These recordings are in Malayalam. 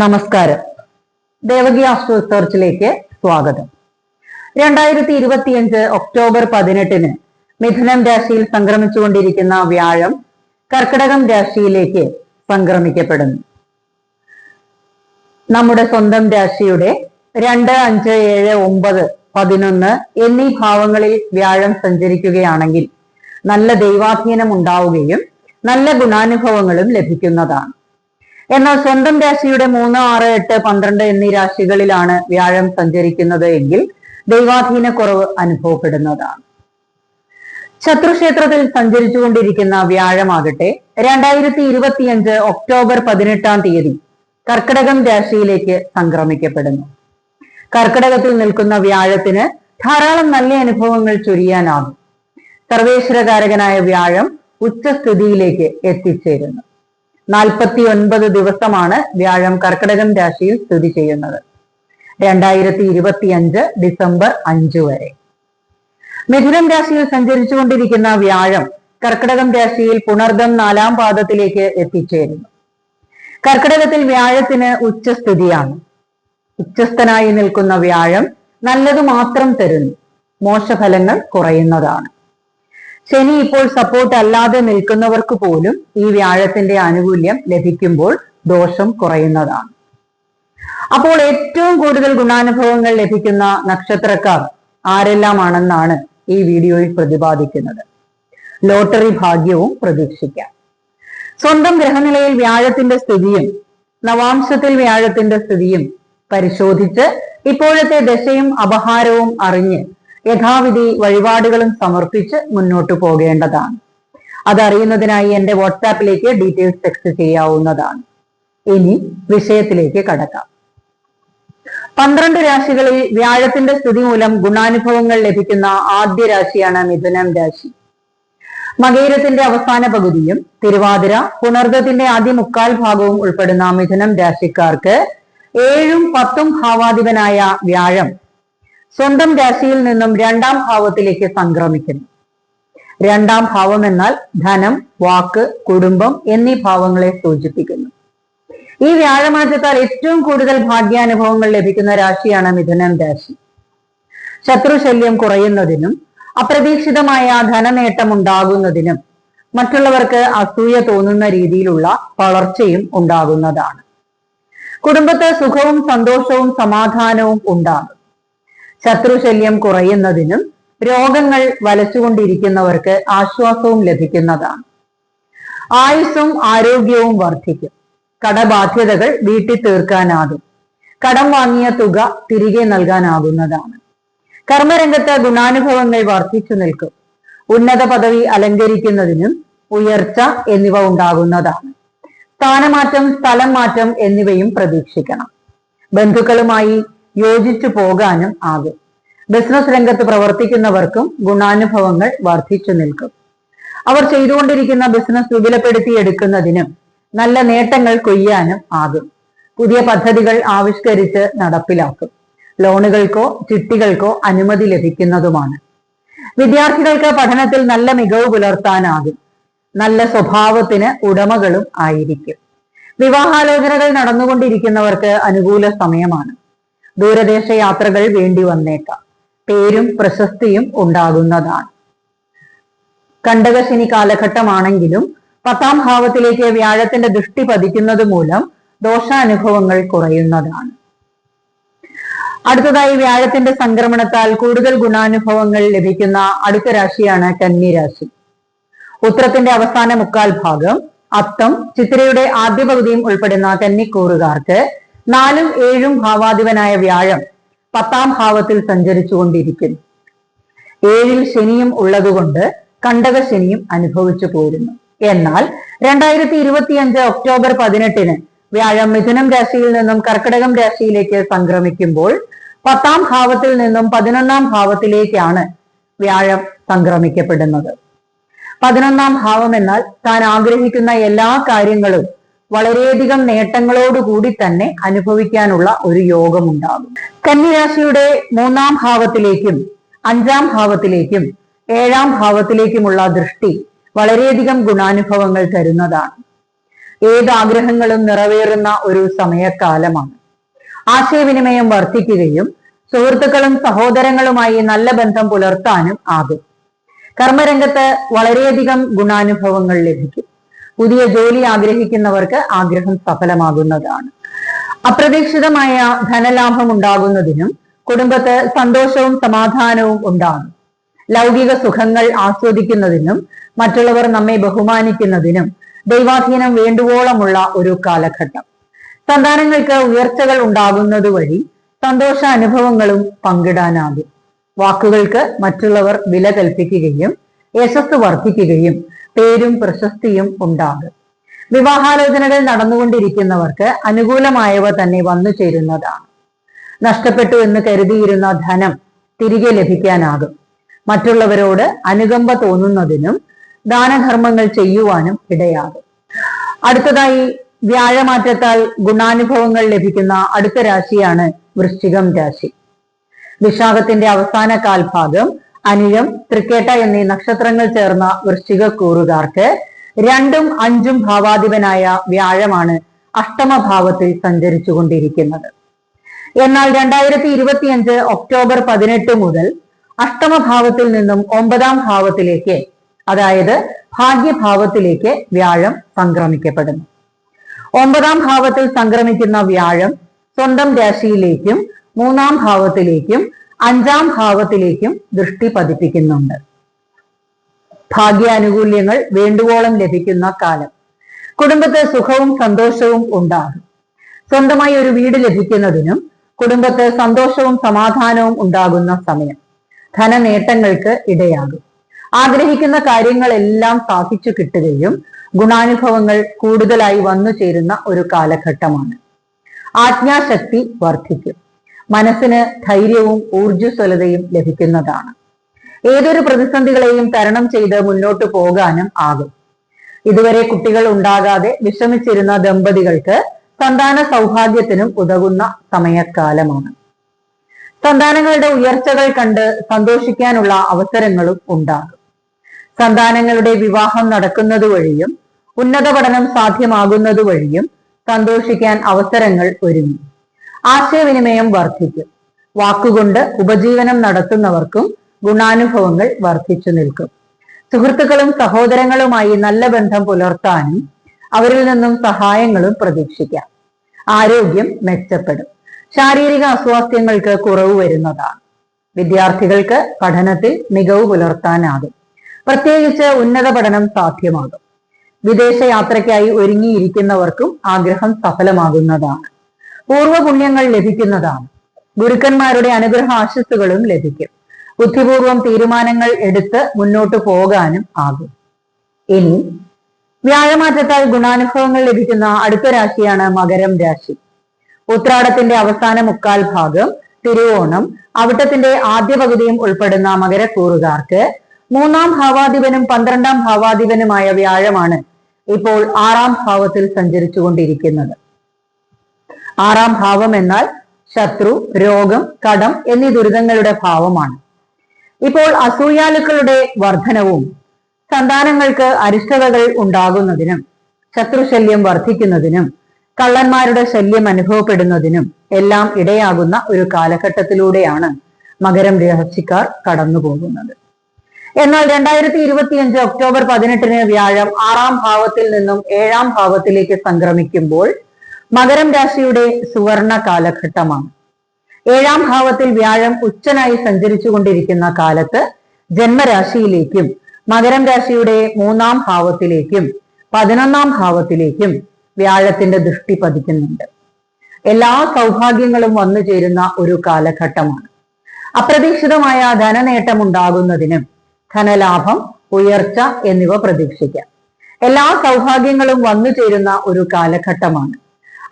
നമസ്കാരം. ദേവകി ആസ്ട്രോ റിസർച്ചിലേക്ക് സ്വാഗതം. രണ്ടായിരത്തി ഇരുപത്തിയഞ്ച് ഒക്ടോബർ പതിനെട്ടിന് മിഥുനം രാശിയിൽ സംക്രമിച്ചുകൊണ്ടിരിക്കുന്ന വ്യാഴം കർക്കിടകം രാശിയിലേക്ക് സംക്രമിക്കപ്പെടുന്നു. നമ്മുടെ സ്വന്തം രാശിയുടെ രണ്ട് അഞ്ച് ഏഴ് ഒമ്പത് പതിനൊന്ന് എന്നീ ഭാവങ്ങളിൽ വ്യാഴം സഞ്ചരിക്കുകയാണെങ്കിൽ നല്ല ദൈവാധീനം ഉണ്ടാവുകയും നല്ല ഗുണാനുഭവങ്ങളും ലഭിക്കുന്നതാണ്. എന്നാൽ സ്വന്തം രാശിയുടെ മൂന്ന് ആറ് എട്ട് പന്ത്രണ്ട് എന്നീ രാശികളിലാണ് വ്യാഴം സഞ്ചരിക്കുന്നത് എങ്കിൽ ദൈവാധീന കുറവ് അനുഭവപ്പെടുന്നതാണ്. ശത്രുക്ഷേത്രത്തിൽ സഞ്ചരിച്ചുകൊണ്ടിരിക്കുന്ന വ്യാഴമാകട്ടെ രണ്ടായിരത്തി ഇരുപത്തിയഞ്ച് ഒക്ടോബർ പതിനെട്ടാം തീയതി കർക്കിടകം രാശിയിലേക്ക് സംക്രമിക്കപ്പെടുന്നു. കർക്കിടകത്തിൽ നിൽക്കുന്ന വ്യാഴത്തിന് ധാരാളം നല്ല അനുഭവങ്ങൾ ചൊരിയാനാകും. സർവേശ്വരകാരകനായ വ്യാഴം ഉച്ചസ്ഥിതിയിലേക്ക് എത്തിച്ചേരുന്നു. നാൽപ്പത്തി ഒൻപത് ദിവസമാണ് വ്യാഴം കർക്കിടകം രാശിയിൽ സ്ഥിതി ചെയ്യുന്നത്. രണ്ടായിരത്തി ഇരുപത്തിയഞ്ച് ഡിസംബർ അഞ്ച് വരെ. മിഥുനം രാശിയിൽ സഞ്ചരിച്ചുകൊണ്ടിരിക്കുന്ന വ്യാഴം കർക്കിടകം രാശിയിൽ പുണർദം നാലാം പാദത്തിലേക്ക് എത്തിച്ചേരുന്നു. കർക്കിടകത്തിൽ വ്യാഴത്തിന് ഉച്ചസ്ഥിതിയാണ്. ഉച്ചസ്ഥനായി നിൽക്കുന്ന വ്യാഴം നല്ലത് മാത്രം തരുന്നു. മോശഫലങ്ങൾ കുറയുന്നതാണ്. ശനി ഇപ്പോൾ സപ്പോർട്ട് അല്ലാതെ നിൽക്കുന്നവർക്ക് പോലും ഈ വ്യാഴത്തിന്റെ ആനുകൂല്യം ലഭിക്കുമ്പോൾ ദോഷം കുറയുന്നതാണ്. അപ്പോൾ ഏറ്റവും കൂടുതൽ ഗുണാനുഭവങ്ങൾ ലഭിക്കുന്ന നക്ഷത്രക്കാർ ആരെല്ലാമാണെന്നാണ് ഈ വീഡിയോയിൽ പ്രതിപാദിക്കുന്നത്. ലോട്ടറി ഭാഗ്യവും പ്രതീക്ഷിക്കാം. സ്വന്തം ഗ്രഹനിലയിൽ വ്യാഴത്തിന്റെ സ്ഥിതിയും നവാംശത്തിൽ വ്യാഴത്തിന്റെ സ്ഥിതിയും പരിശോധിച്ച് ഇപ്പോഴത്തെ ദശയും അപഹാരവും അറിഞ്ഞ് യഥാവിധി വഴിപാടുകളും സമർപ്പിച്ച് മുന്നോട്ട് പോകേണ്ടതാണ്. അതറിയുന്നതിനായി എന്റെ വാട്സാപ്പിലേക്ക് ഡീറ്റെയിൽസ് ടെക്സ്റ്റ് ചെയ്യാവുന്നതാണ്. ഇനി വിഷയത്തിലേക്ക് കടക്കാം. പന്ത്രണ്ട് രാശികളിൽ വ്യാഴത്തിന്റെ സ്ഥിതി മൂലം ഗുണാനുഭവങ്ങൾ ലഭിക്കുന്ന ആദ്യ രാശിയാണ് മിഥുനം രാശി. മകേരത്തിന്റെ അവസാന പകുതിയും തിരുവാതിര പുണർദത്തിന്റെ ആദ്യ മുക്കാൽ ഭാഗവും ഉൾപ്പെടുന്ന മിഥുനം രാശിക്കാർക്ക് ഏഴും പത്തും ഭാവാധിപനായ വ്യാഴം സ്വന്തം രാശിയിൽ നിന്നും രണ്ടാം ഭാവത്തിലേക്ക് സംക്രമിക്കുന്നു. രണ്ടാം ഭാവം എന്നാൽ ധനം വാക്ക് കുടുംബം എന്നീ ഭാവങ്ങളെ സൂചിപ്പിക്കുന്നു. ഈ വ്യാഴമാറ്റത്താൽ ഏറ്റവും കൂടുതൽ ഭാഗ്യാനുഭവങ്ങൾ ലഭിക്കുന്ന രാശിയാണ് മിഥുനം രാശി. ശത്രുശല്യം കുറയുന്നതിനും അപ്രതീക്ഷിതമായ ധനനേട്ടം ഉണ്ടാകുന്നതിനും മറ്റുള്ളവർക്ക് അസൂയ തോന്നുന്ന രീതിയിലുള്ള വളർച്ചയും ഉണ്ടാകുന്നതാണ്. കുടുംബത്ത് സുഖവും സന്തോഷവും സമാധാനവും ഉണ്ടാകും. ശത്രുശല്യം കുറയുന്നതിനും രോഗങ്ങൾ വലച്ചുകൊണ്ടിരിക്കുന്നവർക്ക് ആശ്വാസവും ലഭിക്കുന്നതാണ്. ആയുസ്സും ആരോഗ്യവും വർദ്ധിക്കും കടബാധ്യതകൾ വീട്ടിൽ തീർക്കാനാകും. കടം വാങ്ങിയ തുക തിരികെ നൽകാനാകുന്നതാണ്. കർമ്മരംഗത്ത് ഗുണാനുഭവങ്ങൾ വർദ്ധിച്ചു നിൽക്കും. ഉന്നത പദവി അലങ്കരിക്കുന്നതിനും ഉയർച്ച എന്നിവ ഉണ്ടാകുന്നതാണ്. സ്ഥാനമാറ്റം സ്ഥലം മാറ്റം എന്നിവയും പ്രതീക്ഷിക്കണം. ബന്ധുക്കളുമായി യോജിച്ചു പോകാനും ആകും. ബിസിനസ് രംഗത്ത് പ്രവർത്തിക്കുന്നവർക്കും ഗുണാനുഭവങ്ങൾ വർദ്ധിച്ചു നിൽക്കും. അവർ ചെയ്തുകൊണ്ടിരിക്കുന്ന ബിസിനസ് വിപുലപ്പെടുത്തി എടുക്കുന്നതിനും നല്ല നേട്ടങ്ങൾ കൊയ്യാനും ആകും. പുതിയ പദ്ധതികൾ ആവിഷ്കരിച്ച് നടപ്പിലാക്കും. ലോണുകൾക്കോ ചിട്ടികൾക്കോ അനുമതി ലഭിക്കുന്നതുമാണ്. വിദ്യാർത്ഥികൾക്ക് പഠനത്തിൽ നല്ല മികവ് പുലർത്താനാകും. നല്ല സ്വഭാവത്തിന് ഉടമകളും ആയിരിക്കും. വിവാഹാലോചനകൾ നടന്നുകൊണ്ടിരിക്കുന്നവർക്ക് അനുകൂല സമയമാണ്. ദൂരദേശ യാത്രകൾ വേണ്ടി വന്നേക്കാം. പേരും പ്രശസ്തിയും ഉണ്ടാകുന്നതാണ്. കണ്ടകശനി കാലഘട്ടമാണെങ്കിലും പത്താം ഭാവത്തിലേക്ക് വ്യാഴത്തിന്റെ ദൃഷ്ടി പതിക്കുന്നത് മൂലം ദോഷാനുഭവങ്ങൾ കുറയുന്നതാണ്. അടുത്തതായി വ്യാഴത്തിന്റെ സംക്രമണത്താൽ കൂടുതൽ ഗുണാനുഭവങ്ങൾ ലഭിക്കുന്ന അടുത്ത രാശിയാണ് കന്നിരാശി ഉത്തരത്തിന്റെ അവസാന മുക്കാൽ ഭാഗം അത്തം ചിത്രയുടെ ആദ്യ പകുതിയും ഉൾപ്പെടുന്ന കന്നിക്കൂറുകാർക്ക് നാലും ഏഴും ഭാവാധിപനായ വ്യാഴം പത്താം ഭാവത്തിൽ സഞ്ചരിച്ചുകൊണ്ടിരിക്കുന്നു. ഏഴിൽ ശനിയും ഉള്ളതുകൊണ്ട് കണ്ടക ശനിയും അനുഭവിച്ചു പോരുന്നു. എന്നാൽ രണ്ടായിരത്തി ഇരുപത്തിയഞ്ച് ഒക്ടോബർ പതിനെട്ടിന് വ്യാഴം മിഥുനം രാശിയിൽ നിന്നും കർക്കിടകം രാശിയിലേക്ക് സംക്രമിക്കുമ്പോൾ പത്താം ഭാവത്തിൽ നിന്നും പതിനൊന്നാം ഭാവത്തിലേക്കാണ് വ്യാഴം സംക്രമിക്കപ്പെടുന്നത്. പതിനൊന്നാം ഭാവം എന്നാൽ താൻ ആഗ്രഹിക്കുന്ന എല്ലാ കാര്യങ്ങളും വളരെയധികം നേട്ടങ്ങളോടുകൂടി തന്നെ അനുഭവിക്കാനുള്ള ഒരു യോഗമുണ്ടാകും. കന്യാശിയുടെ മൂന്നാം ഭാവത്തിലേക്കും അഞ്ചാം ഭാവത്തിലേക്കും ഏഴാം ഭാവത്തിലേക്കുമുള്ള ദൃഷ്ടി വളരെയധികം ഗുണാനുഭവങ്ങൾ തരുന്നതാണ്. ഏത് ആഗ്രഹങ്ങളും നിറവേറുന്ന ഒരു സമയക്കാലമാണ് ആശയവിനിമയം വർദ്ധിക്കുകയും സുഹൃത്തുക്കളും സഹോദരങ്ങളുമായി നല്ല ബന്ധം പുലർത്താനും ആകും. കർമ്മരംഗത്ത് വളരെയധികം ഗുണാനുഭവങ്ങൾ ലഭിക്കും. പുതിയ ജോലി ആഗ്രഹിക്കുന്നവർക്ക് ആഗ്രഹം സഫലമാകുന്നതാണ്. അപ്രതീക്ഷിതമായ ധനലാഭം ഉണ്ടാകുന്നതിനും കുടുംബത്ത് സന്തോഷവും സമാധാനവും ഉണ്ടാകും. ലൗകിക സുഖങ്ങൾ ആസ്വദിക്കുന്നതിനും മറ്റുള്ളവർ നമ്മെ ബഹുമാനിക്കുന്നതിനും ദൈവാധീനം വേണ്ടുവോളമുള്ള ഒരു കാലഘട്ടം. സന്താനങ്ങൾക്ക് ഉയർച്ചകൾ ഉണ്ടാകുന്നത് വഴി സന്തോഷ അനുഭവങ്ങളും പങ്കിടാനാകും. വാക്കുകൾക്ക് മറ്റുള്ളവർ വില കൽപ്പിക്കുകയും യശസ് വർദ്ധിക്കുകയും പേരും പ്രശസ്തിയും ഉണ്ടാകും. വിവാഹാലോചനകൾ നടന്നുകൊണ്ടിരിക്കുന്നവർക്ക് അനുകൂലമായവ തന്നെ വന്നു ചേരുന്നതാണ്. നഷ്ടപ്പെട്ടു എന്ന് കരുതിയിരുന്ന ധനം തിരികെ ലഭിക്കാനാകും. മറ്റുള്ളവരോട് അനുകമ്പ തോന്നുന്നതിനും ദാനധർമ്മങ്ങൾ ചെയ്യുവാനും ഇടയാകും. അടുത്തതായി വ്യാഴമാറ്റത്താൽ ഗുണാനുഭവങ്ങൾ ലഭിക്കുന്ന അടുത്ത രാശിയാണ് വൃശ്ചികം രാശി. വിശാഖത്തിന്റെ അവസാന കാൽഭാഗം അനിഴം തൃക്കേട്ട എന്നീ നക്ഷത്രങ്ങൾ ചേർന്ന വൃശ്ചിക കൂറുകാർക്ക് രണ്ടും അഞ്ചും ഭാവാധിപനായ വ്യാഴമാണ് അഷ്ടമഭാവത്തിൽ സഞ്ചരിച്ചു കൊണ്ടിരിക്കുന്നത് എന്നാൽ രണ്ടായിരത്തി ഇരുപത്തിയഞ്ച് ഒക്ടോബർ പതിനെട്ട് മുതൽ അഷ്ടമഭാവത്തിൽ നിന്നും ഒമ്പതാം ഭാവത്തിലേക്ക് അതായത് ഭാഗ്യഭാവത്തിലേക്ക് വ്യാഴം സംക്രമിക്കപ്പെടുന്നു. ഒമ്പതാം ഭാവത്തിൽ സംക്രമിക്കുന്ന വ്യാഴം സ്വന്തം രാശിയിലേക്കും മൂന്നാം ഭാവത്തിലേക്കും അഞ്ചാം ഭാവത്തിലേക്കും ദൃഷ്ടി പതിപ്പിക്കുന്നുണ്ട്. ഭാഗ്യാനുകൂല്യങ്ങൾ വേണ്ടുവോളം ലഭിക്കുന്ന കാലം. കുടുംബത്തെ സുഖവും സന്തോഷവും ഉണ്ടാകും. സ്വന്തമായി ഒരു വീട് ലഭിക്കുന്നതിനും കുടുംബത്തെ സന്തോഷവും സമാധാനവും ഉണ്ടാകുന്ന സമയം ധനനേട്ടങ്ങൾക്ക് ഇടയാകും. ആഗ്രഹിക്കുന്ന കാര്യങ്ങളെല്ലാം സാധിച്ചു കിട്ടുകയും ഗുണാനുഭവങ്ങൾ കൂടുതലായി വന്നു ചേരുന്ന ഒരു കാലഘട്ടമാണ്. ആജ്ഞാശക്തി വർദ്ധിക്കും. മനസ്സിന് ധൈര്യവും ഊർജസ്വലതയും ലഭിക്കുന്നതാണ്. ഏതൊരു പ്രതിസന്ധികളെയും തരണം ചെയ്ത് മുന്നോട്ട് പോകാനും ആകും. ഇതുവരെ കുട്ടികൾ ഉണ്ടാകാതെ വിഷമിച്ചിരുന്ന ദമ്പതികൾക്ക് സന്താന സൗഭാഗ്യത്തിനും ഉതകുന്ന സമയക്കാലമാണ്. സന്താനങ്ങളുടെ ഉയർച്ചകൾ കണ്ട് സന്തോഷിക്കാനുള്ള അവസരങ്ങളും ഉണ്ടാകും. സന്താനങ്ങളുടെ വിവാഹം നടക്കുന്നത് വഴിയും ഉന്നത പഠനം സാധ്യമാകുന്നത് വഴിയും സന്തോഷിക്കാൻ അവസരങ്ങൾ ഒരുങ്ങി. ആശയവിനിമയം വർദ്ധിക്കും. വാക്കുകൊണ്ട് ഉപജീവനം നടത്തുന്നവർക്കും ഗുണാനുഭവങ്ങൾ വർദ്ധിച്ചു നിൽക്കും. സുഹൃത്തുക്കളും സഹോദരങ്ങളുമായി നല്ല ബന്ധം പുലർത്താനും അവരിൽ നിന്നും സഹായങ്ങളും പ്രതീക്ഷിക്കാം. ആരോഗ്യം മെച്ചപ്പെടും. ശാരീരിക അസ്വാസ്ഥ്യങ്ങൾക്ക് കുറവ് വരുന്നതാണ്. വിദ്യാർത്ഥികൾക്ക് പഠനത്തിൽ മികവ് പുലർത്താനാകും. പ്രത്യേകിച്ച് ഉന്നത പഠനം സാധ്യമാകും. വിദേശയാത്രയ്ക്കായി ഒരുങ്ങിയിരിക്കുന്നവർക്കും ആഗ്രഹം സഫലമാകുന്നതാണ്. പൂർവപുണ്യങ്ങൾ ലഭിക്കുന്നതാണ്. ഗുരുക്കന്മാരുടെ അനുഗ്രഹ ആശസ്സുകളും ലഭിക്കും. ബുദ്ധിപൂർവം തീരുമാനങ്ങൾ എടുത്ത് മുന്നോട്ട് പോകാനും ആകും. ഇനി വ്യാഴമാറ്റത്താൽ ഗുണാനുഭവങ്ങൾ ലഭിക്കുന്ന അടുത്ത രാശിയാണ് മകരം രാശി. ഉത്രാടത്തിന്റെ അവസാന മുക്കാൽ ഭാഗം തിരുവോണം അവിട്ടത്തിന്റെ ആദ്യ പകുതിയും ഉൾപ്പെടുന്ന മകരക്കൂറുകാർക്ക് മൂന്നാം ഭാവാധിപനും പന്ത്രണ്ടാം ഭാവാധിപനുമായ വ്യാഴമാണ് ഇപ്പോൾ ആറാം ഭാവത്തിൽ സഞ്ചരിച്ചു കൊണ്ടിരിക്കുന്നത് ആറാം ഭാവം എന്നാൽ ശത്രു രോഗം കടം എന്നീ ദുരിതങ്ങളുടെ ഭാവമാണ്. ഇപ്പോൾ അസൂയാലുക്കളുടെ വർധനവും സന്താനങ്ങൾക്ക് അരിഷ്ടതകൾ ഉണ്ടാകുന്നതിനും ശത്രുശല്യം വർദ്ധിക്കുന്നതിനും കള്ളന്മാരുടെ ശല്യം അനുഭവപ്പെടുന്നതിനും എല്ലാം ഇടയാകുന്ന ഒരു കാലഘട്ടത്തിലൂടെയാണ് മകരം രാശിക്കാർ കടന്നു പോകുന്നത് എന്നാൽ രണ്ടായിരത്തി ഇരുപത്തിയഞ്ച് ഒക്ടോബർ പതിനെട്ടിന് വ്യാഴം ആറാം ഭാവത്തിൽ നിന്നും ഏഴാം ഭാവത്തിലേക്ക് സംക്രമിക്കുമ്പോൾ മകരം രാശിയുടെ സുവർണ കാലഘട്ടമാണ്. ഏഴാം ഭാവത്തിൽ വ്യാഴം ഉച്ചനായി സഞ്ചരിച്ചു കൊണ്ടിരിക്കുന്ന കാലത്ത് ജന്മരാശിയിലേക്കും മകരം രാശിയുടെ മൂന്നാം ഭാവത്തിലേക്കും പതിനൊന്നാം ഭാവത്തിലേക്കും വ്യാഴത്തിന്റെ ദൃഷ്ടി പതിക്കുന്നുണ്ട്. എല്ലാ സൗഭാഗ്യങ്ങളും വന്നു ചേരുന്ന ഒരു കാലഘട്ടമാണ്. അപ്രതീക്ഷിതമായ ധനനേട്ടം ഉണ്ടാകുന്നതിനും ധനലാഭം ഉയർച്ച എന്നിവ പ്രതീക്ഷിക്കാം. എല്ലാ സൗഭാഗ്യങ്ങളും വന്നു ചേരുന്ന ഒരു കാലഘട്ടമാണ്.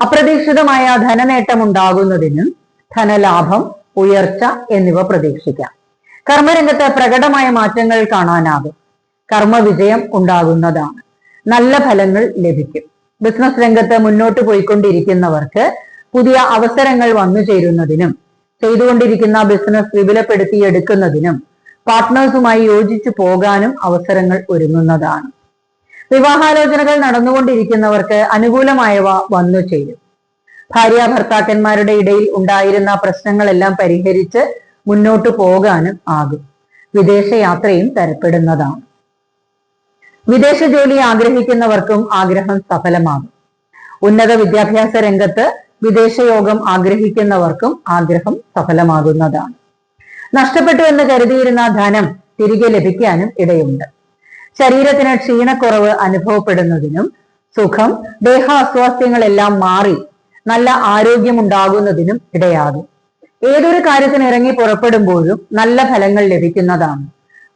അപ്രതീക്ഷിതമായ ധനനേട്ടം ഉണ്ടാകുന്നതിനും ധനലാഭം ഉയർച്ച എന്നിവ പ്രതീക്ഷിക്കാം. കർമ്മരംഗത്ത് പ്രകടമായ മാറ്റങ്ങൾ കാണാനാകും. കർമ്മവിജയം ഉണ്ടാകുന്നതാണ്. നല്ല ഫലങ്ങൾ ലഭിക്കും. ബിസിനസ് രംഗത്ത് മുന്നോട്ട് പോയിക്കൊണ്ടിരിക്കുന്നവർക്ക് പുതിയ അവസരങ്ങൾ വന്നു ചേരുന്നതിനും ചെയ്തുകൊണ്ടിരിക്കുന്ന ബിസിനസ് വിപുലപ്പെടുത്തിയെടുക്കുന്നതിനും പാർട്ട്നേഴ്സുമായി യോജിച്ചു പോകാനും അവസരങ്ങൾ ഒരുങ്ങുന്നതാണ്. വിവാഹാലോചനകൾ നടന്നുകൊണ്ടിരിക്കുന്നവർക്ക് അനുകൂലമായവ വന്നു ചേരും. ഭാര്യ ഭർത്താക്കന്മാരുടെ ഇടയിൽ ഉണ്ടായിരുന്ന പ്രശ്നങ്ങളെല്ലാം പരിഹരിച്ച് മുന്നോട്ടു പോകാനും ആകും. വിദേശയാത്രയും തരപ്പെടുന്നതാണ്. വിദേശ ജോലി ആഗ്രഹിക്കുന്നവർക്കും ആഗ്രഹം സഫലമാകും. ഉന്നത വിദ്യാഭ്യാസ രംഗത്ത് വിദേശയോഗം ആഗ്രഹിക്കുന്നവർക്കും ആഗ്രഹം സഫലമാകുന്നതാണ്. നഷ്ടപ്പെട്ടു എന്ന് കരുതിയിരുന്ന ധനം തിരികെ ലഭിക്കാനും ഇടയുണ്ട്. ശരീരത്തിന് ക്ഷീണക്കുറവ് അനുഭവപ്പെടുന്നതിനും സുഖം ദേഹാസ്വാസ്ഥ്യങ്ങളെല്ലാം മാറി നല്ല ആരോഗ്യമുണ്ടാകുന്നതിനും ഇടയാകും. ഏതൊരു കാര്യത്തിന് ഇറങ്ങി പുറപ്പെടുമ്പോഴും നല്ല ഫലങ്ങൾ ലഭിക്കുന്നതാണ്.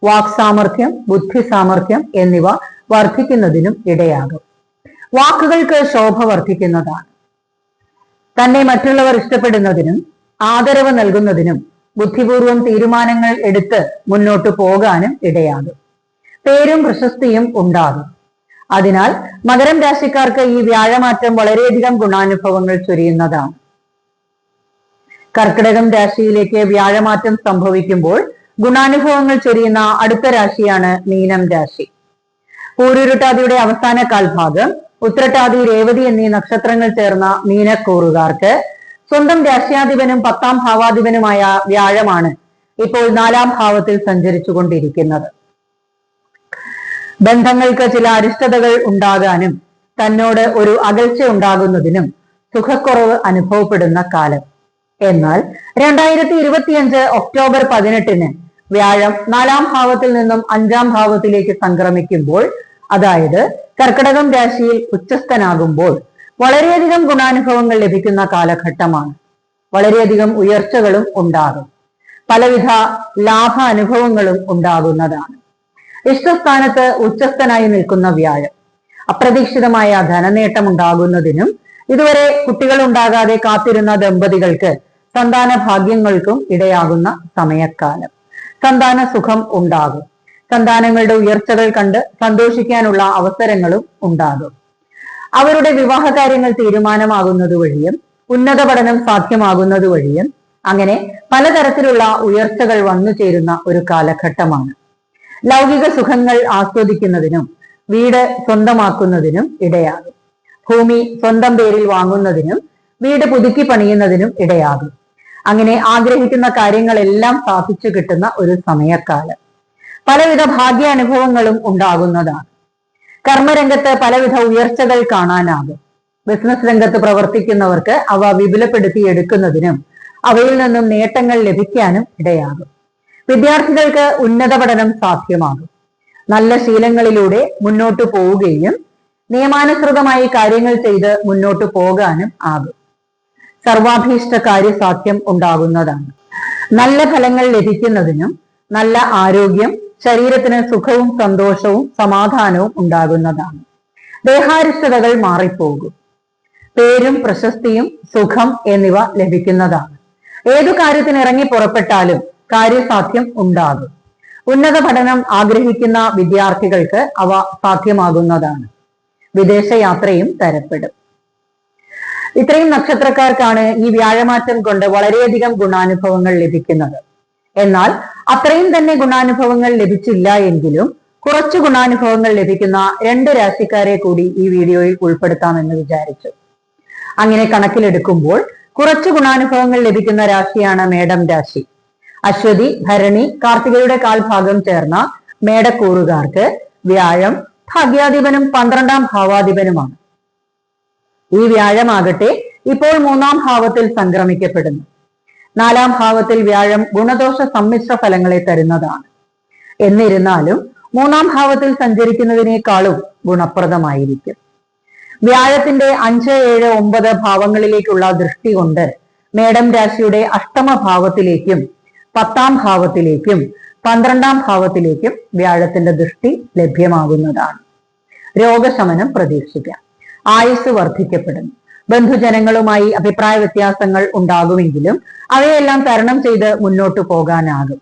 വാക് സാമർഥ്യം ബുദ്ധി സാമർഥ്യം എന്നിവ വർദ്ധിക്കുന്നതിനും ഇടയാകും. വാക്കുകൾക്ക് ശോഭ വർദ്ധിക്കുന്നതാണ്. തന്നെ മറ്റുള്ളവർ ഇഷ്ടപ്പെടുന്നതിനും ആദരവ് നൽകുന്നതിനും ബുദ്ധിപൂർവം തീരുമാനങ്ങൾ എടുത്ത് മുന്നോട്ടു പോകാനും ഇടയാകും. പേരും പ്രശസ്തിയും ഉണ്ടാകും. അതിനാൽ മകരം രാശിക്കാർക്ക് ഈ വ്യാഴമാറ്റം വളരെയധികം ഗുണാനുഭവങ്ങൾ ചൊരിയുന്നതാണ്. കർക്കിടകം രാശിയിലേക്ക് വ്യാഴമാറ്റം സംഭവിക്കുമ്പോൾ ഗുണാനുഭവങ്ങൾ ചൊരിയുന്ന അടുത്ത രാശിയാണ് മീനം രാശി. പൂരുരുട്ടാതിയുടെ അവസാന കാൽഭാഗം ഉത്രട്ടാതി രേവതി എന്നീ നക്ഷത്രങ്ങൾ ചേർന്ന മീനക്കൂറുകാർക്ക് സ്വന്തം രാശ്യാധിപനും പത്താം ഭാവാധിപനുമായ വ്യാഴമാണ് ഇപ്പോൾ നാലാം ഭാവത്തിൽ സഞ്ചരിച്ചു കൊണ്ടിരിക്കുന്നത് ബന്ധങ്ങൾക്ക് ചില അരിഷ്ടതകൾ ഉണ്ടാകാനും തന്നോട് ഒരു അകൽച്ച ഉണ്ടാകുന്നതിനും സുഖക്കുറവ് അനുഭവപ്പെടുന്ന കാലം. എന്നാൽ രണ്ടായിരത്തി ഇരുപത്തിയഞ്ച് ഒക്ടോബർ പതിനെട്ടിന് വ്യാഴം നാലാം ഭാവത്തിൽ നിന്നും അഞ്ചാം ഭാവത്തിലേക്ക് സംക്രമിക്കുമ്പോൾ അതായത് കർക്കിടകം രാശിയിൽ ഉച്ചസ്ഥനാകുമ്പോൾ വളരെയധികം ഗുണാനുഭവങ്ങൾ ലഭിക്കുന്ന കാലഘട്ടമാണ്. വളരെയധികം ഉയർച്ചകളും ഉണ്ടാകും. പലവിധ ലാഭ അനുഭവങ്ങളും ഉണ്ടാകുന്നതാണ്. ഇഷ്ടസ്ഥാനത്ത് ഉച്ചസ്ഥനായി നിൽക്കുന്ന വ്യാഴം. അപ്രതീക്ഷിതമായ ധനനേട്ടം ഉണ്ടാകുന്നതിനും ഇതുവരെ കുട്ടികൾ ഉണ്ടാകാതെ കാത്തിരുന്ന ദമ്പതികൾക്ക് സന്താന ഭാഗ്യങ്ങൾക്കും ഇടയാകുന്ന സമയക്കാലം. സന്താന സുഖം ഉണ്ടാകും. സന്താനങ്ങളുടെ ഉയർച്ചകൾ കണ്ട് സന്തോഷിക്കാനുള്ള അവസരങ്ങളും ഉണ്ടാകും. അവരുടെ വിവാഹ കാര്യങ്ങൾ തീരുമാനമാകുന്നത് വഴിയും ഉന്നത പഠനം സാധ്യമാകുന്നത് വഴിയും അങ്ങനെ പലതരത്തിലുള്ള ഉയർച്ചകൾ വന്നു ചേരുന്ന ഒരു കാലഘട്ടമാണ്. ലൗകിക സുഖങ്ങൾ ആസ്വദിക്കുന്നതിനും വീട് സ്വന്തമാക്കുന്നതിനും ഇടയാകും. ഭൂമി സ്വന്തം പേരിൽ വാങ്ങുന്നതിനും വീട് പുതുക്കി പണിയുന്നതിനും ഇടയാകും. അങ്ങനെ ആഗ്രഹിക്കുന്ന കാര്യങ്ങളെല്ലാം സാധിച്ചു കിട്ടുന്ന ഒരു സമയക്കാലം. പലവിധ ഭാഗ്യാനുഭവങ്ങളും ഉണ്ടാകുന്നതാണ്. കർമ്മരംഗത്ത് പലവിധ ഉയർച്ചകൾ കാണാനാകും. ബിസിനസ് രംഗത്ത് പ്രവർത്തിക്കുന്നവർക്ക് അവ വിപുലപ്പെടുത്തി എടുക്കുന്നതിനും അവയിൽ നിന്നും നേട്ടങ്ങൾ ലഭിക്കാനും ഇടയാകും. വിദ്യാർത്ഥികൾക്ക് ഉന്നത പഠനം സാധ്യമാകും. നല്ല ശീലങ്ങളിലൂടെ മുന്നോട്ട് പോവുകയും നിയമാനുസൃതമായി കാര്യങ്ങൾ ചെയ്ത് മുന്നോട്ട് പോകാനും ആകും. സർവാഭീഷ്ട കാര്യസാധ്യം ഉണ്ടാകുന്നതാണ്. നല്ല ഫലങ്ങൾ ലഭിക്കുന്നതിനും നല്ല ആരോഗ്യം ശരീരത്തിന് സുഖവും സന്തോഷവും സമാധാനവും ഉണ്ടാകുന്നതാണ്. ദേഹാരിഷ്ടതകൾ മാറിപ്പോകും. പേരും പ്രശസ്തിയും സുഖം എന്നിവ ലഭിക്കുന്നതാണ്. ഏതു കാര്യത്തിനിറങ്ങി പുറപ്പെട്ടാലും കാര്യസാധ്യം ഉണ്ടാകും. ഉന്നത പഠനം ആഗ്രഹിക്കുന്ന വിദ്യാർത്ഥികൾക്ക് അവ സാധ്യമാകുന്നതാണ്. വിദേശയാത്രയും തരപ്പെടും. ഇത്രയും നക്ഷത്രക്കാർക്കാണ് ഈ വ്യാഴമാറ്റം കൊണ്ട് വളരെയധികം ഗുണാനുഭവങ്ങൾ ലഭിക്കുന്നത്. എന്നാൽ അത്രയും തന്നെ ഗുണാനുഭവങ്ങൾ ലഭിച്ചില്ല എങ്കിലും കുറച്ച് ഗുണാനുഭവങ്ങൾ ലഭിക്കുന്ന രണ്ട് രാശിക്കാരെ കൂടി ഈ വീഡിയോയിൽ ഉൾപ്പെടുത്താമെന്ന് വിചാരിച്ചു. അങ്ങനെ കണക്കിലെടുക്കുമ്പോൾ കുറച്ച് ഗുണാനുഭവങ്ങൾ ലഭിക്കുന്ന രാശിയാണ് മേഡം രാശി. അശ്വതി ഭരണി കാർത്തികയുടെ കാൽഭാഗം ചേർന്ന മേടക്കൂറുകാർക്ക് വ്യാഴം ഭാഗ്യാധിപനും പന്ത്രണ്ടാം ഭാവാധിപനുമാണ്. ഈ വ്യാഴമാകട്ടെ ഇപ്പോൾ മൂന്നാം ഭാവത്തിൽ സംക്രമിക്കപ്പെടുന്നു. നാലാം ഭാവത്തിൽ വ്യാഴം ഗുണദോഷ സമ്മിശ്ര ഫലങ്ങളെ തരുന്നതാണ്. എന്നിരുന്നാലും മൂന്നാം ഭാവത്തിൽ സഞ്ചരിക്കുന്നതിനേക്കാളും ഗുണപ്രദമായിരിക്കും. വ്യാഴത്തിന്റെ അഞ്ച് ഏഴ് ഒമ്പത് ഭാവങ്ങളിലേക്കുള്ള ദൃഷ്ടി കൊണ്ട് മേടം രാശിയുടെ അഷ്ടമ ഭാവത്തിലേക്കും പത്താം ഭാവത്തിലേക്കും പന്ത്രണ്ടാം ഭാവത്തിലേക്കും വ്യാഴത്തിന്റെ ദൃഷ്ടി ലഭ്യമാകുന്നതാണ്. രോഗശമനം പ്രതീക്ഷിക്കാം. ആയുസ് വർദ്ധിക്കപ്പെടുന്നു. ബന്ധുജനങ്ങളുമായി അഭിപ്രായ വ്യത്യാസങ്ങൾ ഉണ്ടാകുമെങ്കിലും അവയെല്ലാം തരണം ചെയ്ത് മുന്നോട്ടു പോകാനാകും.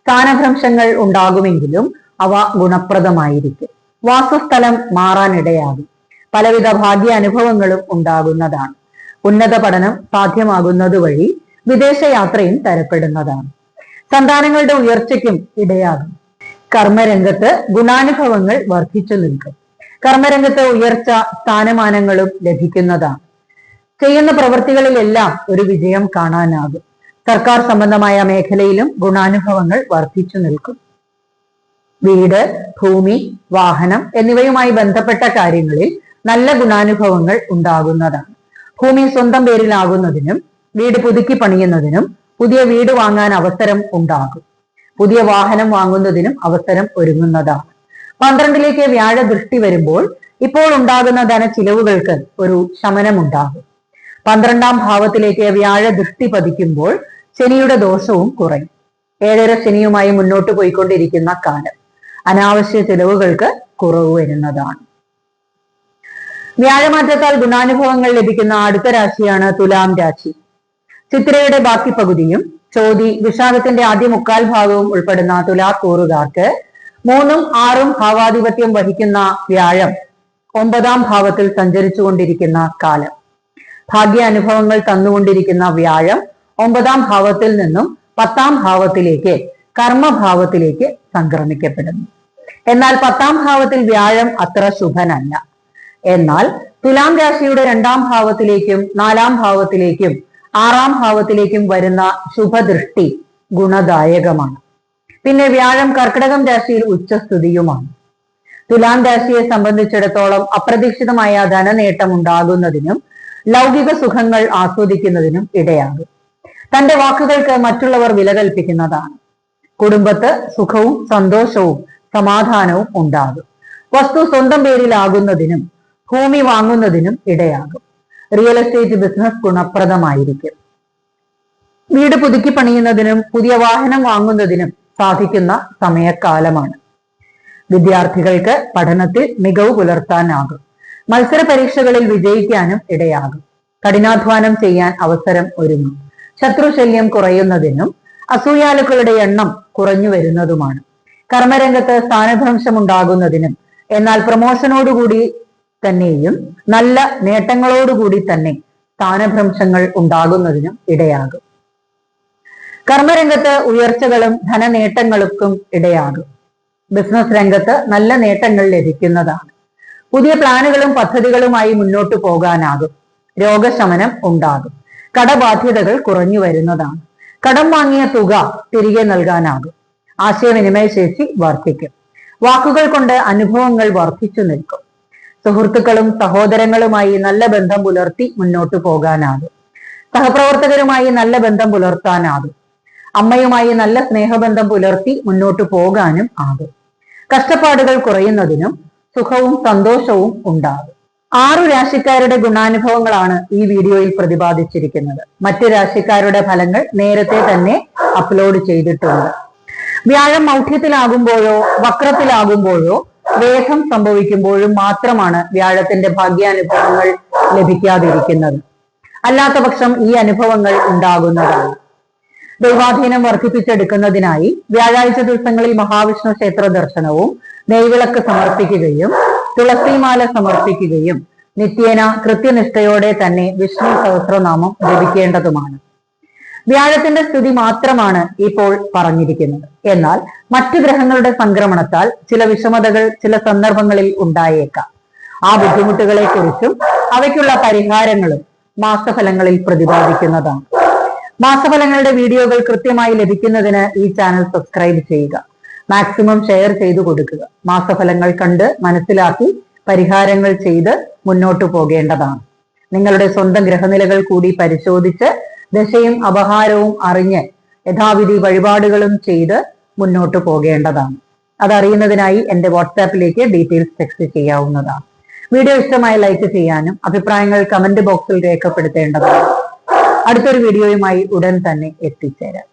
സ്ഥാനഭ്രംശങ്ങൾ ഉണ്ടാകുമെങ്കിലും അവ ഗുണപ്രദമായിരിക്കും. വാസസ്ഥലം മാറാനിടയാകും. പലവിധ ഭാഗ്യ അനുഭവങ്ങളും ഉണ്ടാകുന്നതാണ്. ഉന്നത പഠനം സാധ്യമാകുന്നത് വഴി വിദേശയാത്രയും തരപ്പെടുന്നതാണ്. സന്താനങ്ങളുടെ ഉയർച്ചയ്ക്കും ഇടയാകും. കർമ്മരംഗത്ത് ഗുണാനുഭവങ്ങൾ വർദ്ധിച്ചു നിൽക്കും. കർമ്മരംഗത്ത് ഉയർച്ച സ്ഥാനമാനങ്ങളും ലഭിക്കുന്നതാണ്. ചെയ്യുന്ന പ്രവൃത്തികളിലെല്ലാം ഒരു വിജയം കാണാനാകും. സർക്കാർ സംബന്ധമായ മേഖലയിലും ഗുണാനുഭവങ്ങൾ വർദ്ധിച്ചു നിൽക്കും. വീട് ഭൂമി വാഹനം എന്നിവയുമായി ബന്ധപ്പെട്ട കാര്യങ്ങളിൽ നല്ല ഗുണാനുഭവങ്ങൾ ഉണ്ടാകുന്നതാണ്. ഭൂമി സ്വന്തം പേരിലാകുന്നതിനും വീട് പുതുക്കി പണിയുന്നതിനും പുതിയ വീട് വാങ്ങാൻ അവസരം ഉണ്ടാകും. പുതിയ വാഹനം വാങ്ങുന്നതിനും അവസരം ഒരുങ്ങുന്നതാണ്. പന്ത്രണ്ടിലേക്ക് വ്യാഴ ദൃഷ്ടി വരുമ്പോൾ ഇപ്പോൾ ഉണ്ടാകുന്ന ധനച്ചിലവുകൾക്ക് ഒരു ശമനം ഉണ്ടാകും പന്ത്രണ്ടാം ഭാവത്തിലേക്ക് വ്യാഴ ദൃഷ്ടി പതിക്കുമ്പോൾ ശനിയുടെ ദോഷവും കുറയും. ഏഴര ശനിയുമായി മുന്നോട്ട് പോയിക്കൊണ്ടിരിക്കുന്ന കാലം അനാവശ്യ ചിലവുകൾക്ക് കുറവ് വരുന്നതാണ്. വ്യാഴമാറ്റത്താൽ ഗുണാനുഭവങ്ങൾ ലഭിക്കുന്ന അടുത്ത രാശിയാണ് തുലാം രാശി. ചിത്രയുടെ ബാക്കി പകുതിയും ചോതി വിഷാദത്തിന്റെ ആദ്യ മുക്കാൽ ഭാഗവും ഉൾപ്പെടുന്ന തുലാക്കൂറുകാർക്ക് മൂന്നും ആറും ഭാവാധിപത്യം വഹിക്കുന്ന വ്യാഴം ഒമ്പതാം ഭാവത്തിൽ സഞ്ചരിച്ചുകൊണ്ടിരിക്കുന്ന കാലം. ഭാഗ്യ അനുഭവങ്ങൾ തന്നുകൊണ്ടിരിക്കുന്ന വ്യാഴം ഒമ്പതാം ഭാവത്തിൽ നിന്നും പത്താം ഭാവത്തിലേക്ക് കർമ്മഭാവത്തിലേക്ക് സംക്രമിക്കപ്പെടുന്നു. എന്നാൽ പത്താം ഭാവത്തിൽ വ്യാഴം അത്ര ശുഭനല്ല. എന്നാൽ തുലാം രാശിയുടെ രണ്ടാം ഭാവത്തിലേക്കും നാലാം ഭാവത്തിലേക്കും ആറാം ഭാവത്തിലേക്കും വരുന്ന ശുഭദൃഷ്ടി ഗുണദായകമാണ്. പിന്നെ വ്യാഴം കർക്കിടകം രാശിയിൽ ഉച്ചസ്ഥിതിയുമാണ്. തുലാം രാശിയെ സംബന്ധിച്ചിടത്തോളം അപ്രതീക്ഷിതമായ ധനനേട്ടം ഉണ്ടാകുന്നതിനും ലൗകിക സുഖങ്ങൾ ആസ്വദിക്കുന്നതിനും ഇടയാകും. തന്റെ വാക്കുകൾക്ക് മറ്റുള്ളവർ വില കൽപ്പിക്കുന്നതാണ്. കുടുംബത്ത് സുഖവും സന്തോഷവും സമാധാനവും ഉണ്ടാകും. വസ്തു സ്വന്തം പേരിലാകുന്നതിനും ഭൂമി വാങ്ങുന്നതിനും ഇടയാകും. റിയൽ എസ്റ്റേറ്റ് ബിസിനസ് ഗുണപ്രദമായിരിക്കും. വീട് പുതുക്കി പണിയുന്നതിനും പുതിയ വാഹനം വാങ്ങുന്നതിനും സാധിക്കുന്ന സമയക്കാലമാണ്. വിദ്യാർത്ഥികൾക്ക് പഠനത്തിൽ മികവ് പുലർത്താനാകും. മത്സര പരീക്ഷകളിൽ വിജയിക്കാനും ഇടയാകും. കഠിനാധ്വാനം ചെയ്യാൻ അവസരം ഒരുങ്ങും. ശത്രുശല്യം കുറയുന്നതിനും അസൂയാലുക്കളുടെ എണ്ണം കുറഞ്ഞു വരുന്നതുമാണ്. കർമ്മരംഗത്ത് സ്ഥാനഭ്രംശം ഉണ്ടാകുന്നതിനും എന്നാൽ പ്രമോഷനോടുകൂടി തന്നെയും നല്ല നേട്ടങ്ങളോടുകൂടി തന്നെ സ്ഥാനഭ്രംശങ്ങൾ ഉണ്ടാകുന്നതിനും ഇടയാകും. കർമ്മരംഗത്ത് ഉയർച്ചകളും ധനനേട്ടങ്ങൾക്കും ഇടയാകും. ബിസിനസ് രംഗത്ത് നല്ല നേട്ടങ്ങൾ ലഭിക്കുന്നതാണ്. പുതിയ പ്ലാനുകളും പദ്ധതികളുമായി മുന്നോട്ടു പോകാനാകും. രോഗശമനം ഉണ്ടാകും. കടബാധ്യതകൾ കുറഞ്ഞു വരുന്നതാണ്. കടം വാങ്ങിയ തുക തിരികെ നൽകാനാകും. ആശയവിനിമയ ശേഷി വർദ്ധിക്കും. വാക്കുകൾ കൊണ്ട് അനുഭവങ്ങൾ വർദ്ധിച്ചു നിൽക്കും. സുഹൃത്തുക്കളും സഹോദരങ്ങളുമായി നല്ല ബന്ധം പുലർത്തി മുന്നോട്ടു പോകാനാകും. സഹപ്രവർത്തകരുമായി നല്ല ബന്ധം പുലർത്താനാകും. അമ്മയുമായി നല്ല സ്നേഹബന്ധം പുലർത്തി മുന്നോട്ടു പോകാനും ആകും. കഷ്ടപ്പാടുകൾ കുറയുന്നതിനും സുഖവും സന്തോഷവും ഉണ്ടാകും. ആറു രാശിക്കാരുടെ ഗുണാനുഭവങ്ങളാണ് ഈ വീഡിയോയിൽ പ്രതിപാദിച്ചിരിക്കുന്നത്. മറ്റു രാശിക്കാരുടെ ഫലങ്ങൾ നേരത്തെ തന്നെ അപ്ലോഡ് ചെയ്തിട്ടുണ്ട്. വ്യാഴം മൗഢ്യത്തിലാകുമ്പോഴോ വക്രത്തിലാകുമ്പോഴോ വേഗം സംഭവിക്കുമ്പോഴും മാത്രമാണ് വ്യാഴത്തിന്റെ ഭാഗ്യാനുഭവങ്ങൾ ലഭിക്കാതിരിക്കുന്നത്. അല്ലാത്ത പക്ഷം ഈ അനുഭവങ്ങൾ ഉണ്ടാകുന്നതാണ്. ദൈവാധീനം വർദ്ധിപ്പിച്ചെടുക്കുന്നതിനായി വ്യാഴാഴ്ച ദിവസങ്ങളിൽ മഹാവിഷ്ണു ക്ഷേത്ര ദർശനവും നെയ്വിളക്ക് സമർപ്പിക്കുകയും തുളസിമാല സമർപ്പിക്കുകയും നിത്യേന കൃത്യനിഷ്ഠയോടെ തന്നെ വിഷ്ണു സഹസ്രനാമം ജപിക്കേണ്ടതുമാണ്. വ്യാഴത്തിന്റെ സ്ഥിതി മാത്രമാണ് ഇപ്പോൾ പറഞ്ഞിരിക്കുന്നത്. എന്നാൽ മറ്റു ഗ്രഹങ്ങളുടെ സംക്രമണത്താൽ ചില വിഷമതകൾ ചില സന്ദർഭങ്ങളിൽ ഉണ്ടായേക്കാം. ആ ബുദ്ധിമുട്ടുകളെ കുറിച്ചും അവയ്ക്കുള്ള പരിഹാരങ്ങളും മാസഫലങ്ങളിൽ പ്രതിപാദിക്കുന്നതാണ്. മാസഫലങ്ങളുടെ വീഡിയോകൾ കൃത്യമായി ലഭിക്കുന്നതിന് ഈ ചാനൽ സബ്സ്ക്രൈബ് ചെയ്യുക. മാക്സിമം ഷെയർ ചെയ്തു കൊടുക്കുക. മാസഫലങ്ങൾ കണ്ട് മനസ്സിലാക്കി പരിഹാരങ്ങൾ ചെയ്ത് മുന്നോട്ടു പോകേണ്ടതാണ്. നിങ്ങളുടെ സ്വന്തം ഗ്രഹനിലകൾ കൂടി പരിശോധിച്ച് ദശയും അപഹാരവും അറിഞ്ഞ് യഥാവിധി വഴിപാടുകളും ചെയ്ത് മുന്നോട്ട് പോകേണ്ടതാണ്. അതറിയുന്നതിനായി എന്റെ വാട്സാപ്പിലേക്ക് ഡീറ്റെയിൽസ് ടെക്സ്റ്റ് ചെയ്യാവുന്നതാണ്. വീഡിയോ ഇഷ്ടമായി ലൈക്ക് ചെയ്യാനും അഭിപ്രായങ്ങൾ കമന്റ് ബോക്സിൽ രേഖപ്പെടുത്തേണ്ടതാണ്. അടുത്തൊരു വീഡിയോയുമായി ഉടൻ തന്നെ എത്തിച്ചേരാം.